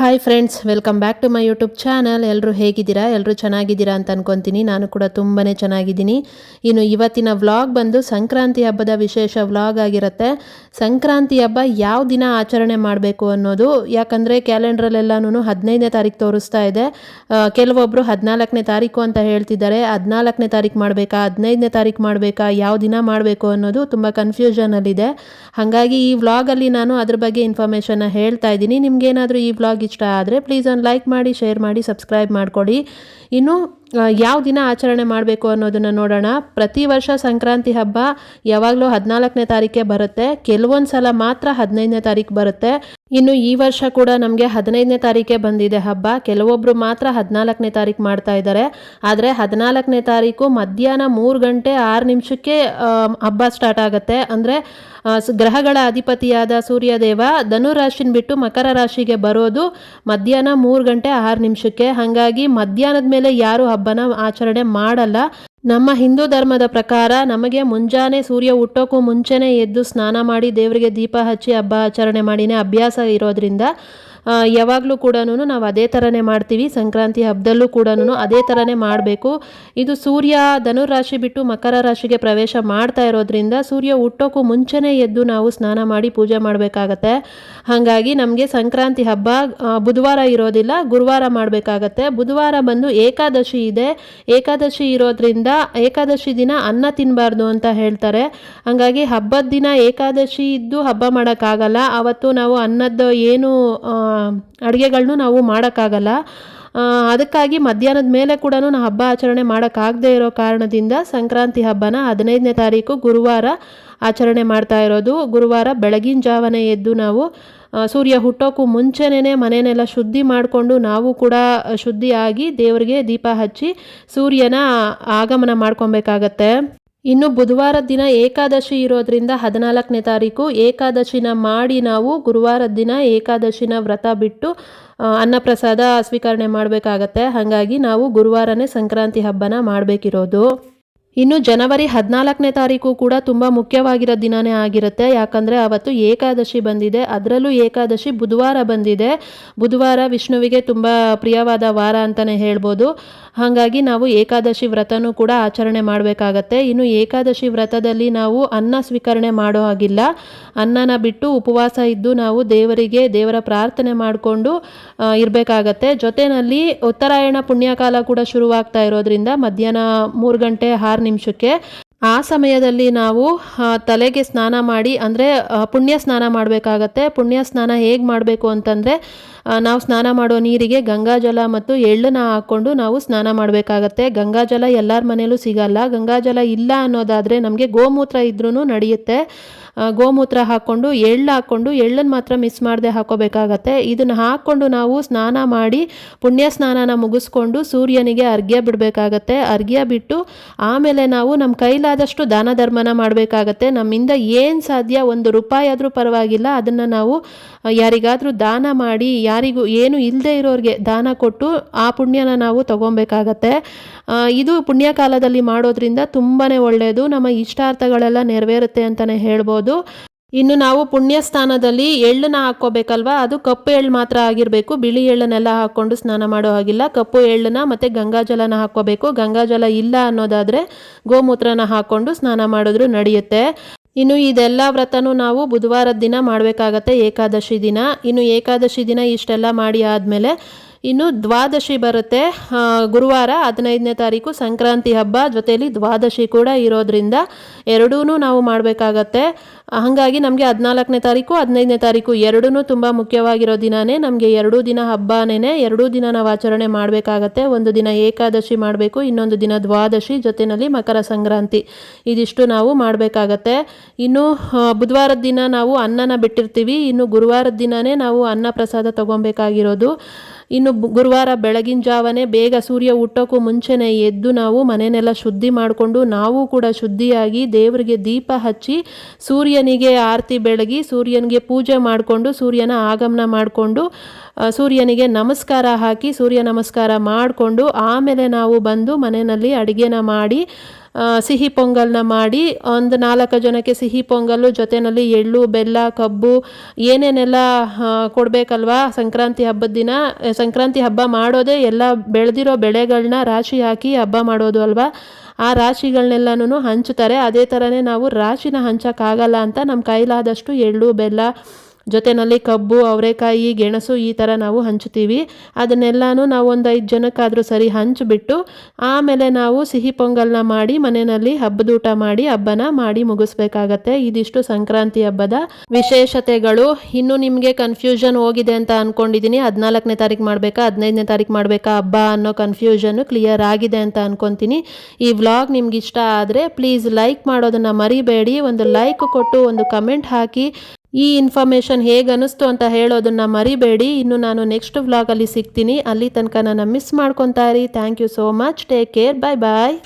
Hi friends welcome back to my YouTube channel ಎಲ್ಲರೂ ಹೇಗಿದ್ದೀರಾ? ಎಲ್ಲರೂ ಚೆನ್ನಾಗಿದ್ದೀರಾ ಅಂತ ಅನ್ಕೊತೀನಿ. ನಾನು ಕೂಡ ತುಂಬಾ ಚೆನ್ನಾಗಿದ್ದೀನಿ. ಇನ್ನು ಇವತ್ತಿನ ವ್ಲಾಗ್ ಬಂದು ಸಂಕ್ರಾಂತಿ ಹಬ್ಬದ ವಿಶೇಷ ವ್ಲಾಗ್ ಆಗಿರುತ್ತೆ. ಸಂಕ್ರಾಂತಿ ಹಬ್ಬ ಯಾವ ದಿನ ಆಚರಣೆ ಮಾಡಬೇಕು ಅನ್ನೋದು, ಯಾಕಂದರೆ ಕ್ಯಾಲೆಂಡ್ರಲ್ಲೆಲ್ಲನೂ ಹದಿನೈದನೇ ತಾರೀಕು ತೋರಿಸ್ತಾ ಇದೆ. ಕೆಲವೊಬ್ಬರು ಹದಿನಾಲ್ಕನೇ ತಾರೀಕು ಅಂತ ಹೇಳ್ತಿದ್ದಾರೆ. ಹದಿನಾಲ್ಕನೇ ತಾರೀಕು ಮಾಡಬೇಕಾ? ಹದಿನೈದನೇ ತಾರೀಕು ಮಾಡಬೇಕಾ? ಯಾವ ದಿನ ಮಾಡಬೇಕು ಅನ್ನೋದು ತುಂಬ ಕನ್ಫ್ಯೂಷನಲ್ಲಿದೆ ಹಾಗಾಗಿ ಈ ವ್ಲಾಗಲ್ಲಿ ನಾನು ಅದ್ರ ಬಗ್ಗೆ ಇನ್ಫಾರ್ಮೇಷನ್ನ ಹೇಳ್ತಾ ಇದ್ದೀನಿ. ನಿಮ್ಗೇನಾದರೂ ಈ ವ್ಲಾಗ್ ಇಷ್ಟ ಆದರೆ ಪ್ಲೀಸ್ ಒಂದು ಲೈಕ್ ಮಾಡಿ ಶೇರ್ ಮಾಡಿ ಸಬ್ಸ್ಕ್ರೈಬ್ ಮಾಡಿಕೊಡಿ. ಇನ್ನು ಯಾವ ದಿನ ಆಚರಣೆ ಮಾಡಬೇಕು ಅನ್ನೋದನ್ನು ನೋಡೋಣ. ಪ್ರತಿ ವರ್ಷ ಸಂಕ್ರಾಂತಿ ಹಬ್ಬ ಯಾವಾಗಲೂ ಹದಿನಾಲ್ಕನೇ ತಾರೀಕೆ ಬರುತ್ತೆ. ಕೆಲವೊಂದು ಸಲ ಮಾತ್ರ ಹದಿನೈದನೇ ತಾರೀಕು ಬರುತ್ತೆ. ಇನ್ನು ಈ ವರ್ಷ ಕೂಡ ನಮಗೆ ಹದಿನೈದನೇ ತಾರೀಕೆ ಬಂದಿದೆ ಹಬ್ಬ. ಕೆಲವೊಬ್ಬರು ಮಾತ್ರ ಹದಿನಾಲ್ಕನೇ ತಾರೀಕು ಮಾಡ್ತಾ ಇದ್ದಾರೆ. ಆದರೆ ಹದಿನಾಲ್ಕನೇ ತಾರೀಕು ಮಧ್ಯಾಹ್ನ ಮೂರು ಗಂಟೆ ಆರು ನಿಮಿಷಕ್ಕೆ ಹಬ್ಬ ಸ್ಟಾರ್ಟ್ ಆಗುತ್ತೆ. ಅಂದರೆ ಗ್ರಹಗಳ ಅಧಿಪತಿಯಾದ ಸೂರ್ಯದೇವ ಧನು ರಾಶಿನ ಬಿಟ್ಟು ಮಕರ ರಾಶಿಗೆ ಬರೋದು ಮಧ್ಯಾಹ್ನ ಮೂರು ಗಂಟೆ ಆರು ನಿಮಿಷಕ್ಕೆ. ಹಾಗಾಗಿ ಮಧ್ಯಾಹ್ನದ ಮೇಲೆ ಯಾರು ಹಬ್ಬನ ಆಚರಣೆ ಮಾಡಲ್ಲ. ನಮ್ಮ ಹಿಂದೂ ಧರ್ಮದ ಪ್ರಕಾರ ನಮಗೆ ಮುಂಜಾನೆ ಸೂರ್ಯ ಹುಟ್ಟೋಕ್ಕೂ ಮುಂಚೆನೇ ಎದ್ದು ಸ್ನಾನ ಮಾಡಿ ದೇವರಿಗೆ ದೀಪ ಹಚ್ಚಿ ಹಬ್ಬ ಆಚರಣೆ ಮಾಡಿನೇ ಅಭ್ಯಾಸ ಇರೋದ್ರಿಂದ ಯಾವಾಗಲೂ ಕೂಡ ನಾವು ಅದೇ ಥರನೇ ಮಾಡ್ತೀವಿ. ಸಂಕ್ರಾಂತಿ ಹಬ್ಬದಲ್ಲೂ ಕೂಡ ಅದೇ ಥರನೇ ಮಾಡಬೇಕು. ಇದು ಸೂರ್ಯ ಧನುರಾಶಿ ಬಿಟ್ಟು ಮಕರ ರಾಶಿಗೆ ಪ್ರವೇಶ ಮಾಡ್ತಾ ಇರೋದ್ರಿಂದ ಸೂರ್ಯ ಹುಟ್ಟೋಕ್ಕೂ ಮುಂಚೆನೇ ಎದ್ದು ನಾವು ಸ್ನಾನ ಮಾಡಿ ಪೂಜೆ ಮಾಡಬೇಕಾಗತ್ತೆ. ಹಾಗಾಗಿ ನಮಗೆ ಸಂಕ್ರಾಂತಿ ಹಬ್ಬ ಬುಧವಾರ ಇರೋದಿಲ್ಲ, ಗುರುವಾರ ಮಾಡಬೇಕಾಗತ್ತೆ. ಬುಧವಾರ ಬಂದು ಏಕಾದಶಿ ಇದೆ. ಏಕಾದಶಿ ಇರೋದ್ರಿಂದ ಏಕಾದಶಿ ದಿನ ಅನ್ನ ತಿನ್ನಬಾರ್ದು ಅಂತ ಹೇಳ್ತಾರೆ. ಹಾಗಾಗಿ ಹಬ್ಬದ ದಿನ ಏಕಾದಶಿ ಇದ್ದು ಹಬ್ಬ ಮಾಡೋಕ್ಕಾಗಲ್ಲ. ಅವತ್ತು ನಾವು ಅನ್ನದ್ದು ಏನು ಅಡುಗೆಗಳನ್ನೂ ನಾವು ಮಾಡೋಕ್ಕಾಗಲ್ಲ. ಅದಕ್ಕಾಗಿ ಮಧ್ಯಾಹ್ನದ ಮೇಲೆ ಕೂಡ ನಾವು ಹಬ್ಬ ಆಚರಣೆ ಮಾಡೋಕ್ಕಾಗದೇ ಇರೋ ಕಾರಣದಿಂದ ಸಂಕ್ರಾಂತಿ ಹಬ್ಬನ ಹದಿನೈದನೇ ತಾರೀಕು ಗುರುವಾರ ಆಚರಣೆ ಮಾಡ್ತಾ ಇರೋದು. ಗುರುವಾರ ಬೆಳಗಿನ ಜಾವನೇ ಎದ್ದು ನಾವು ಸೂರ್ಯ ಹುಟ್ಟೋಕ್ಕೂ ಮುಂಚೆನೇ ಮನೆಯನ್ನೆಲ್ಲ ಶುದ್ಧಿ ಮಾಡಿಕೊಂಡು ನಾವು ಕೂಡ ಶುದ್ಧಿಯಾಗಿ ದೇವರಿಗೆ ದೀಪ ಹಚ್ಚಿ ಸೂರ್ಯನ ಆಗಮನ ಮಾಡ್ಕೊಬೇಕಾಗತ್ತೆ. ಇನ್ನು ಬುಧವಾರ ದಿನ ಏಕಾದಶಿ ಇರೋದ್ರಿಂದ ಹದಿನಾಲ್ಕನೇ ತಾರೀಕು ಏಕಾದಶಿನ ಮಾಡಿ ನಾವು ಗುರುವಾರದ ದಿನ ಏಕಾದಶಿನ ವ್ರತ ಬಿಟ್ಟು ಅನ್ನಪ್ರಸಾದ ಸ್ವೀಕರಣೆ ಮಾಡಬೇಕಾಗತ್ತೆ. ಹಾಗಾಗಿ ನಾವು ಗುರುವಾರನೇ ಸಂಕ್ರಾಂತಿ ಹಬ್ಬನ ಮಾಡಬೇಕಿರೋದು. ಇನ್ನು ಜನವರಿ ಹದಿನಾಲ್ಕನೇ ತಾರೀಕು ಕೂಡ ತುಂಬ ಮುಖ್ಯವಾಗಿರೋ ದಿನನೇ ಆಗಿರುತ್ತೆ. ಯಾಕಂದರೆ ಅವತ್ತು ಏಕಾದಶಿ ಬಂದಿದೆ. ಅದರಲ್ಲೂ ಏಕಾದಶಿ ಬುಧವಾರ ಬಂದಿದೆ. ಬುಧವಾರ ವಿಷ್ಣುವಿಗೆ ತುಂಬ ಪ್ರಿಯವಾದ ವಾರ ಅಂತಲೇ ಹೇಳ್ಬೋದು. ಹಾಗಾಗಿ ನಾವು ಏಕಾದಶಿ ವ್ರತನೂ ಕೂಡ ಆಚರಣೆ ಮಾಡಬೇಕಾಗತ್ತೆ. ಇನ್ನು ಏಕಾದಶಿ ವ್ರತದಲ್ಲಿ ನಾವು ಅನ್ನ ಸ್ವೀಕರಣೆ ಮಾಡೋ ಹಾಗಿಲ್ಲ. ಅನ್ನನ ಬಿಟ್ಟು ಉಪವಾಸ ಇದ್ದು ನಾವು ದೇವರಿಗೆ ದೇವರ ಪ್ರಾರ್ಥನೆ ಮಾಡಿಕೊಂಡು ಇರಬೇಕಾಗತ್ತೆ. ಜೊತೆಯಲ್ಲಿ ಉತ್ತರಾಯಣ ಪುಣ್ಯಕಾಲ ಕೂಡ ಶುರುವಾಗ್ತಾ ಇರೋದ್ರಿಂದ ಮಧ್ಯಾಹ್ನ ಮೂರು ಗಂಟೆ ಆರು ನಿಮಿಷಕ್ಕೆ ಆ ಸಮಯದಲ್ಲಿ ನಾವು ತಲೆಗೆ ಸ್ನಾನ ಮಾಡಿ, ಅಂದರೆ ಪುಣ್ಯ ಸ್ನಾನ ಮಾಡಬೇಕಾಗತ್ತೆ. ಪುಣ್ಯ ಸ್ನಾನ ಹೇಗೆ ಮಾಡಬೇಕು ಅಂತಂದರೆ ನಾವು ಸ್ನಾನ ಮಾಡೋ ನೀರಿಗೆ ಗಂಗಾಜಲ ಮತ್ತು ಎಳ್ಳನ್ನ ಹಾಕ್ಕೊಂಡು ನಾವು ಸ್ನಾನ ಮಾಡಬೇಕಾಗತ್ತೆ. ಗಂಗಾಜಲ ಎಲ್ಲರ ಮನೇಲೂ ಸಿಗಲ್ಲ. ಗಂಗಾಜಲ ಇಲ್ಲ ಅನ್ನೋದಾದರೆ ನಮಗೆ ಗೋಮೂತ್ರ ಇದ್ರೂ ನಡೆಯುತ್ತೆ. ಗೋಮೂತ್ರ ಹಾಕ್ಕೊಂಡು ಎಳ್ಳು ಹಾಕ್ಕೊಂಡು ಎಳ್ಳನ್ನು ಮಾತ್ರ ಮಿಸ್ ಮಾಡದೆ ಹಾಕೋಬೇಕಾಗತ್ತೆ. ಇದನ್ನು ಹಾಕ್ಕೊಂಡು ನಾವು ಸ್ನಾನ ಮಾಡಿ ಪುಣ್ಯ ಸ್ನಾನನ ಮುಗಿಸ್ಕೊಂಡು ಸೂರ್ಯನಿಗೆ ಅರ್ಘ್ಯ ಬಿಡಬೇಕಾಗತ್ತೆ. ಅರ್ಘ್ಯ ಬಿಟ್ಟು ಆಮೇಲೆ ನಾವು ನಮ್ಮ ಕೈಲಾದಷ್ಟು ದಾನ ಧರ್ಮನ ಮಾಡಬೇಕಾಗತ್ತೆ. ನಮ್ಮಿಂದ ಏನು ಸಾಧ್ಯ, ಒಂದು ರೂಪಾಯಿ ಆದರೂ ಪರವಾಗಿಲ್ಲ. ಅದನ್ನು ನಾವು ಯಾರಿಗಾದರೂ ದಾನ ಮಾಡಿ, ಯಾರಿಗೂ ಏನು ಇಲ್ಲದೆ ಇರೋರಿಗೆ ದಾನ ಕೊಟ್ಟು ಆ ಪುಣ್ಯನ ನಾವು ತಗೊಬೇಕಾಗತ್ತೆ. ಇದು ಪುಣ್ಯಕಾಲದಲ್ಲಿ ಮಾಡೋದ್ರಿಂದ ತುಂಬಾ ಒಳ್ಳೆಯದು ನಮ್ಮ ಇಷ್ಟಾರ್ಥಗಳೆಲ್ಲ ನೆರವೇರುತ್ತೆ ಅಂತಲೇ ಹೇಳ್ಬೋದು. ಇನ್ನು ನಾವು ಪುಣ್ಯ ಸ್ಥಾನದಲ್ಲಿ ಎಳ್ಳನ್ನ ಹಾಕೋಬೇಕಲ್ವಾ ಅದು ಕಪ್ಪು ಎಳ್ಳು ಮಾತ್ರ ಆಗಿರಬೇಕು. ಬಿಳಿ ಎಳ್ಳನ್ನೆಲ್ಲ ಹಾಕ್ಕೊಂಡು ಸ್ನಾನ ಮಾಡೋ ಹಾಗಿಲ್ಲ. ಕಪ್ಪು ಎಳ್ಳನ್ನ ಮತ್ತು ಗಂಗಾಜಲನ ಹಾಕ್ಕೋಬೇಕು. ಗಂಗಾಜಲ ಇಲ್ಲ ಅನ್ನೋದಾದರೆ ಗೋಮೂತ್ರನ ಹಾಕ್ಕೊಂಡು ಸ್ನಾನ ಮಾಡಿದ್ರು ನಡೆಯುತ್ತೆ. ಇನ್ನು ಇದೆಲ್ಲ ವ್ರತನೂ ನಾವು ಬುಧವಾರದ ದಿನ ಮಾಡಬೇಕಾಗತ್ತೆ ಏಕಾದಶಿ ದಿನ. ಇನ್ನು ಏಕಾದಶಿ ದಿನ ಇಷ್ಟೆಲ್ಲ ಮಾಡಿ ಆದಮೇಲೆ ಇನ್ನು ದ್ವಾದಶಿ ಬರುತ್ತೆ. ಗುರುವಾರ ಹದಿನೈದನೇ ತಾರೀಕು ಸಂಕ್ರಾಂತಿ ಹಬ್ಬ. ಜೊತೆಯಲ್ಲಿ ದ್ವಾದಶಿ ಕೂಡ ಇರೋದ್ರಿಂದ ಎರಡೂ ನಾವು ಮಾಡಬೇಕಾಗತ್ತೆ. ಹಾಗಾಗಿ ನಮಗೆ ಹದಿನಾಲ್ಕನೇ ತಾರೀಕು, ಹದಿನೈದನೇ ತಾರೀಕು ಎರಡೂ ತುಂಬ ಮುಖ್ಯವಾಗಿರೋ ದಿನನೇ ನಮಗೆ ಎರಡೂ ದಿನ ಹಬ್ಬನೇ ಎರಡೂ ದಿನ ನಾವು ಆಚರಣೆ ಮಾಡಬೇಕಾಗತ್ತೆ. ಒಂದು ದಿನ ಏಕಾದಶಿ ಮಾಡಬೇಕು, ಇನ್ನೊಂದು ದಿನ ದ್ವಾದಶಿ ಜೊತೆಯಲ್ಲಿ ಮಕರ ಸಂಕ್ರಾಂತಿ. ಇದಿಷ್ಟು ನಾವು ಮಾಡಬೇಕಾಗತ್ತೆ. ಇನ್ನು ಬುಧವಾರದ ದಿನ ನಾವು ಅನ್ನನ ಬಿಟ್ಟಿರ್ತೀವಿ. ಇನ್ನು ಗುರುವಾರದ ದಿನನೇ ನಾವು ಅನ್ನ ಪ್ರಸಾದ ತೊಗೊಬೇಕಾಗಿರೋದು. ಇನ್ನು ಗುರುವಾರ ಬೆಳಗಿನ ಜಾವನೇ ಬೇಗ ಸೂರ್ಯ ಹುಟ್ಟೋಕ್ಕೂ ಮುಂಚೆನೇ ಎದ್ದು ನಾವು ಮನೆಯನ್ನೆಲ್ಲ ಶುದ್ಧಿ ಮಾಡಿಕೊಂಡು ನಾವು ಕೂಡ ಶುದ್ಧಿಯಾಗಿ ದೇವರಿಗೆ ದೀಪ ಹಚ್ಚಿ ಸೂರ್ಯನಿಗೆ ಆರತಿ ಬೆಳಗಿ ಸೂರ್ಯನಿಗೆ ಪೂಜೆ ಮಾಡಿಕೊಂಡು ಸೂರ್ಯನ ಆಗಮನ ಮಾಡಿಕೊಂಡು ಸೂರ್ಯನಿಗೆ ನಮಸ್ಕಾರ ಹಾಕಿ ಸೂರ್ಯ ನಮಸ್ಕಾರ ಮಾಡಿಕೊಂಡು ಆಮೇಲೆ ನಾವು ಬಂದು ಮನೆಯಲ್ಲಿ ಅಡುಗೆನ ಮಾಡಿ ಸಿಹಿ ಪೊಂಗಲ್ನ ಮಾಡಿ, ಒಂದು ನಾಲ್ಕು ಜನಕ್ಕೆ ಸಿಹಿ ಪೊಂಗಲ್ಲು, ಜೊತೆಯಲ್ಲಿ ಎಳ್ಳು, ಬೆಲ್ಲ, ಕಬ್ಬು, ಏನೇನೆಲ್ಲ ಕೊಡಬೇಕಲ್ವಾ? ಸಂಕ್ರಾಂತಿ ಹಬ್ಬದ ದಿನ ಸಂಕ್ರಾಂತಿ ಹಬ್ಬ ಮಾಡೋದೇ ಎಲ್ಲ ಬೆಳೆದಿರೋ ಬೆಳೆಗಳನ್ನ ರಾಶಿ ಹಾಕಿ ಹಬ್ಬ ಮಾಡೋದು ಅಲ್ವಾ? ಆ ರಾಶಿಗಳನ್ನೆಲ್ಲನೂ ಹಂಚ್ತಾರೆ. ಅದೇ ಥರನೇ ನಾವು ರಾಶಿನ ಹಂಚೋಕ್ಕಾಗಲ್ಲ ಅಂತ ನಮ್ಮ ಕೈಲಾದಷ್ಟು ಎಳ್ಳು, ಬೆಲ್ಲ ಜೊತೆಯಲ್ಲಿ ಕಬ್ಬು, ಅವರೆಕಾಯಿ, ಗೆಣಸು ಈ ಥರ ನಾವು ಹಂಚ್ತೀವಿ ಅದನ್ನೆಲ್ಲನೂ ನಾವು ಒಂದು ಐದು ಜನಕ್ಕಾದರೂ ಸರಿ ಹಂಚಿಬಿಟ್ಟು ಆಮೇಲೆ ನಾವು ಸಿಹಿ ಪೊಂಗಲ್ನ ಮಾಡಿ ಮನೆಯಲ್ಲಿ ಹಬ್ಬದೂಟ ಮಾಡಿ, ಹಬ್ಬನ ಮಾಡಿ ಮುಗಿಸ್ಬೇಕಾಗತ್ತೆ. ಇದಿಷ್ಟು ಸಂಕ್ರಾಂತಿ ಹಬ್ಬದ ವಿಶೇಷತೆಗಳು. ಇನ್ನು ನಿಮಗೆ ಕನ್ಫ್ಯೂಷನ್ ಹೋಗಿದೆ ಅಂತ ಅಂದ್ಕೊಂಡಿದ್ದೀನಿ ಹದಿನಾಲ್ಕನೇ ತಾರೀಕು ಮಾಡಬೇಕಾ, ಹದಿನೈದನೇ ತಾರೀಕು ಮಾಡಬೇಕಾ ಹಬ್ಬ ಅನ್ನೋ ಕನ್ಫ್ಯೂಷನ್ನು ಕ್ಲಿಯರ್ ಆಗಿದೆ ಅಂತ ಅಂದ್ಕೊತೀನಿ ಈ ವ್ಲಾಗ್ ನಿಮ್ಗೆ ಇಷ್ಟ ಆದರೆ ಪ್ಲೀಸ್ ಲೈಕ್ ಮಾಡೋದನ್ನು ಮರಿಬೇಡಿ. ಒಂದು ಲೈಕ್ ಕೊಟ್ಟು ಒಂದು ಕಮೆಂಟ್ ಹಾಕಿ. ಈ ಇನ್ಫಾರ್ಮೇಷನ್ ಹೇಗೆ ಅನ್ನಿಸ್ತು ಅಂತ ಹೇಳೋದನ್ನು ಮರಿಬೇಡಿ. ಇನ್ನು ನಾನು ನೆಕ್ಸ್ಟ್ ವ್ಲಾಗಲ್ಲಿ ಸಿಗ್ತೀನಿ. ಅಲ್ಲಿ ತನಕ ನನ್ನ ಮಿಸ್ ಮಾಡ್ಕೊತಾ ಇರಿ thank you so much take care bye bye